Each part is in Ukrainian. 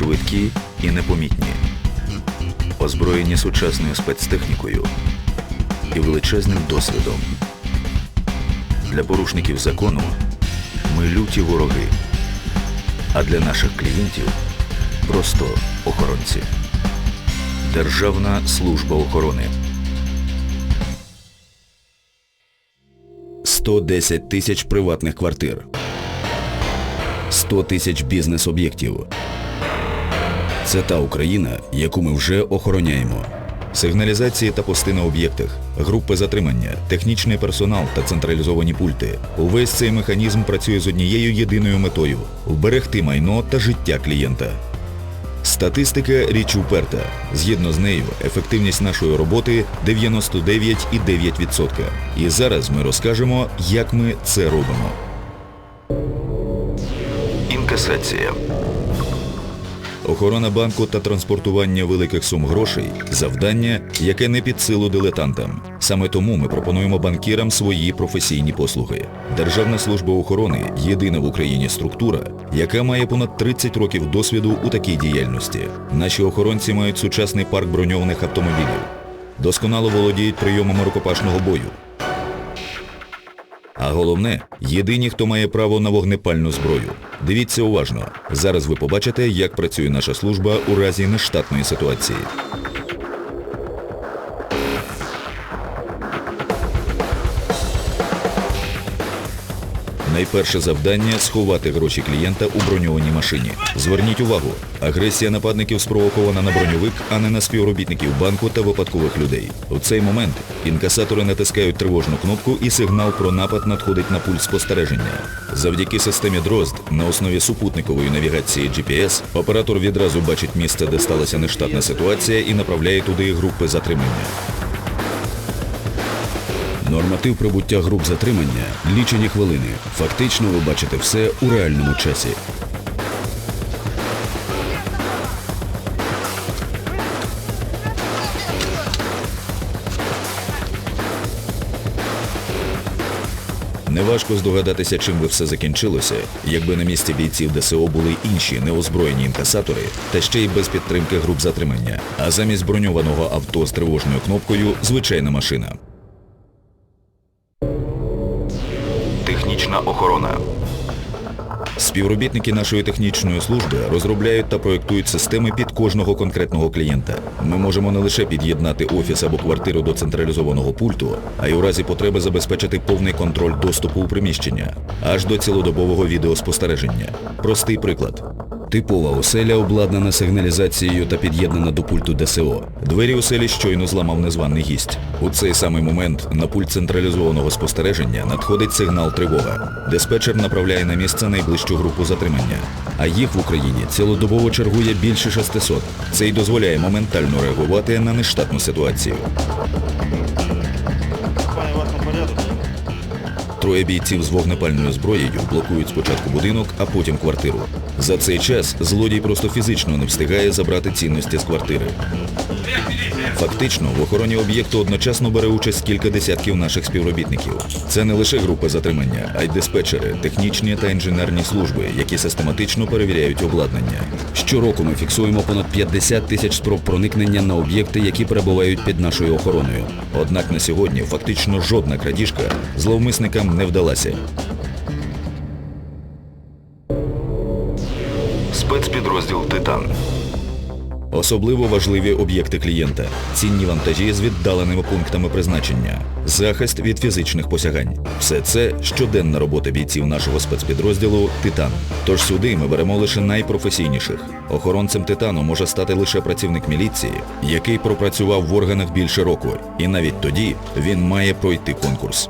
швидкі і непомітні, озброєні сучасною спецтехнікою і величезним досвідом. Для порушників закону ми люті вороги, а для наших клієнтів просто охоронці. Державна служба охорони. 110 тисяч приватних квартир. 100 тисяч бізнес-об'єктів. Це та Україна, яку ми вже охороняємо. Сигналізації та пости на об'єктах, групи затримання, технічний персонал та централізовані пульти. Увесь цей механізм працює з однією єдиною метою – вберегти майно та життя клієнта. Статистика – річ уперта. Згідно з нею, ефективність нашої роботи 99,9%. І зараз ми розкажемо, як ми це робимо. Інкасація. Охорона банку та транспортування великих сум грошей – завдання, яке не під силу дилетантам. Саме тому ми пропонуємо банкірам свої професійні послуги. Державна служба охорони – єдина в Україні структура, яка має понад 30 років досвіду у такій діяльності. Наші охоронці мають сучасний парк броньованих автомобілів. Досконало володіють прийомами рукопашного бою. А головне, єдині, хто має право на вогнепальну зброю. Дивіться уважно. Зараз ви побачите, як працює наша служба у разі нештатної ситуації. Найперше завдання сховати гроші клієнта у броньованій машині. Зверніть увагу, агресія нападників спровокована на броньовик, а не на співробітників банку та випадкових людей. У цей момент інкасатори натискають тривожну кнопку і сигнал про напад надходить на пульт спостереження. Завдяки системі Дрозд на основі супутникової навігації GPS оператор відразу бачить місце, де сталася нештатна ситуація і направляє туди групи затримання. Норматив прибуття груп затримання – лічені хвилини. Фактично ви бачите все у реальному часі. Неважко здогадатися, чим би все закінчилося, якби на місці бійців ДСО були інші неозброєні інкасатори та ще й без підтримки груп затримання, а замість броньованого авто з тривожною кнопкою звичайна машина. Технічна охорона. Співробітники нашої технічної служби розробляють та проєктують системи під кожного конкретного клієнта. Ми можемо не лише під'єднати офіс або квартиру до централізованого пульту, а й у разі потреби забезпечити повний контроль доступу у приміщення, аж до цілодобового відеоспостереження. Простий приклад. Типова оселя обладнана сигналізацією та під'єднана до пульту ДСО. Двері оселі щойно зламав незваний гість. У цей самий момент на пульт централізованого спостереження надходить сигнал тривога. Диспетчер направляє на місце найближчу групу затримання. А їх в Україні цілодобово чергує більше 600. Це й дозволяє моментально реагувати на нештатну ситуацію. Троє бійців з вогнепальною зброєю блокують спочатку будинок, а потім квартиру. За цей час злодій просто фізично не встигає забрати цінності з квартири. Фактично, в охороні об'єкту одночасно бере участь кілька десятків наших співробітників. Це не лише групи затримання, а й диспетчери, технічні та інженерні служби, які систематично перевіряють обладнання. Щороку ми фіксуємо понад 50 тисяч спроб проникнення на об'єкти, які перебувають під нашою охороною. Однак на сьогодні фактично жодна крадіжка зловмисникам не вдалася. Спецпідрозділ Титан. Особливо важливі об'єкти клієнта, цінні вантажі з віддаленими пунктами призначення, захист від фізичних посягань. Все це щоденна робота бійців нашого спецпідрозділу Титан. Тож сюди ми беремо лише найпрофесійніших. Охоронцем Титану може стати лише працівник міліції, який пропрацював в органах більше року. І навіть тоді він має пройти конкурс.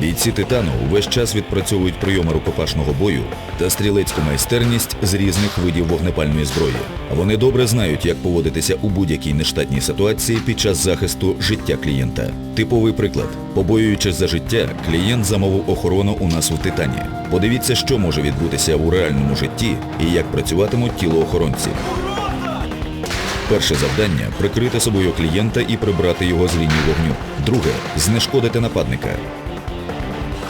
Бійці Титану увесь час відпрацьовують прийоми рукопашного бою та стрілецьку майстерність з різних видів вогнепальної зброї. Вони добре знають, як поводитися у будь-якій нештатній ситуації під час захисту життя клієнта. Типовий приклад. Побоюючись за життя, клієнт замовив охорону у нас у Титані. Подивіться, що може відбутися у реальному житті і як працюватимуть тілоохоронці. Перше завдання прикрити собою клієнта і прибрати його з лінії вогню. Друге знешкодити нападника.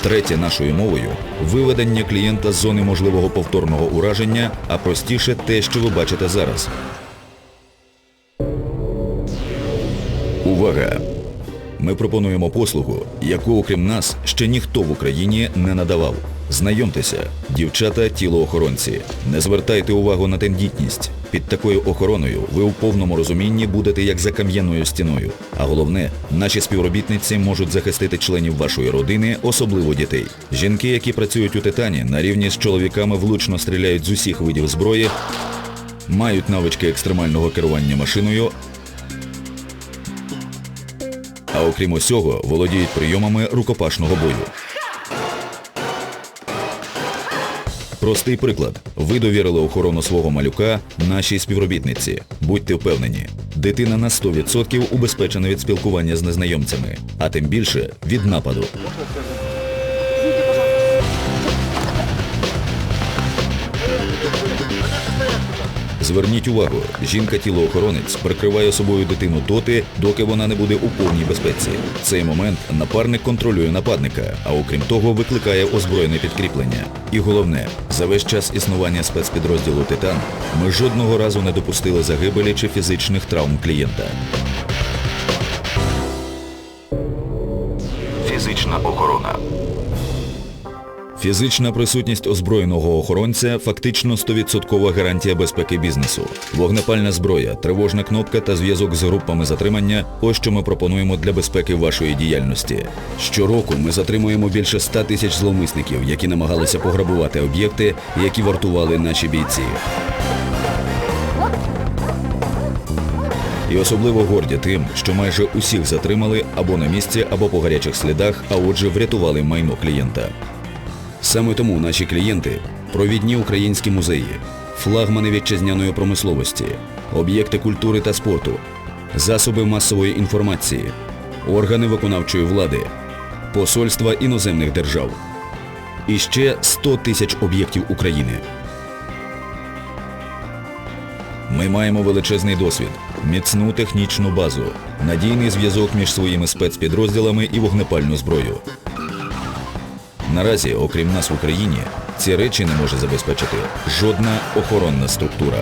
Третє нашою мовою виведення клієнта з зони можливого повторного ураження, а простіше те, що ви бачите зараз. Увага! Ми пропонуємо послугу, яку, окрім нас, ще ніхто в Україні не надавав. Знайомтеся, дівчата тілоохоронці. Не звертайте увагу на тендітність. Під такою охороною ви у повному розумінні будете як за кам'яною стіною. А головне, наші співробітниці можуть захистити членів вашої родини, особливо дітей. Жінки, які працюють у титані, на рівні з чоловіками влучно стріляють з усіх видів зброї, мають навички екстремального керування машиною, а окрім усього, володіють прийомами рукопашного бою. Простий приклад. Ви довірили охорону свого малюка нашій співробітниці. Будьте впевнені, дитина на 100% убезпечена від спілкування з незнайомцями, а тим більше від нападу. Зверніть увагу, жінка-тілоохоронець прикриває собою дитину доти, доки вона не буде у повній безпеці. В цей момент напарник контролює нападника, а окрім того викликає озброєне підкріплення. І головне, за весь час існування спецпідрозділу Титан ми жодного разу не допустили загибелі чи фізичних травм клієнта. Фізична охорона. Фізична присутність озброєного охоронця фактично 100% гарантія безпеки бізнесу. Вогнепальна зброя, тривожна кнопка та зв'язок з групами затримання – ось що ми пропонуємо для безпеки вашої діяльності. Щороку ми затримуємо більше 100 тисяч зловмисників, які намагалися пограбувати об'єкти, які вартували наші бійці. І особливо горді тим, що майже усіх затримали або на місці, або по гарячих слідах, а отже врятували майно клієнта. Саме тому наші клієнти провідні українські музеї, флагмани вітчизняної промисловості, об'єкти культури та спорту, засоби масової інформації, органи виконавчої влади, посольства іноземних держав. І ще 100 тисяч об'єктів України. Ми маємо величезний досвід, міцну технічну базу, надійний зв'язок між своїми спецпідрозділами і вогнепальну зброю. Наразі, окрім нас в Україні, ці речі не може забезпечити жодна охоронна структура.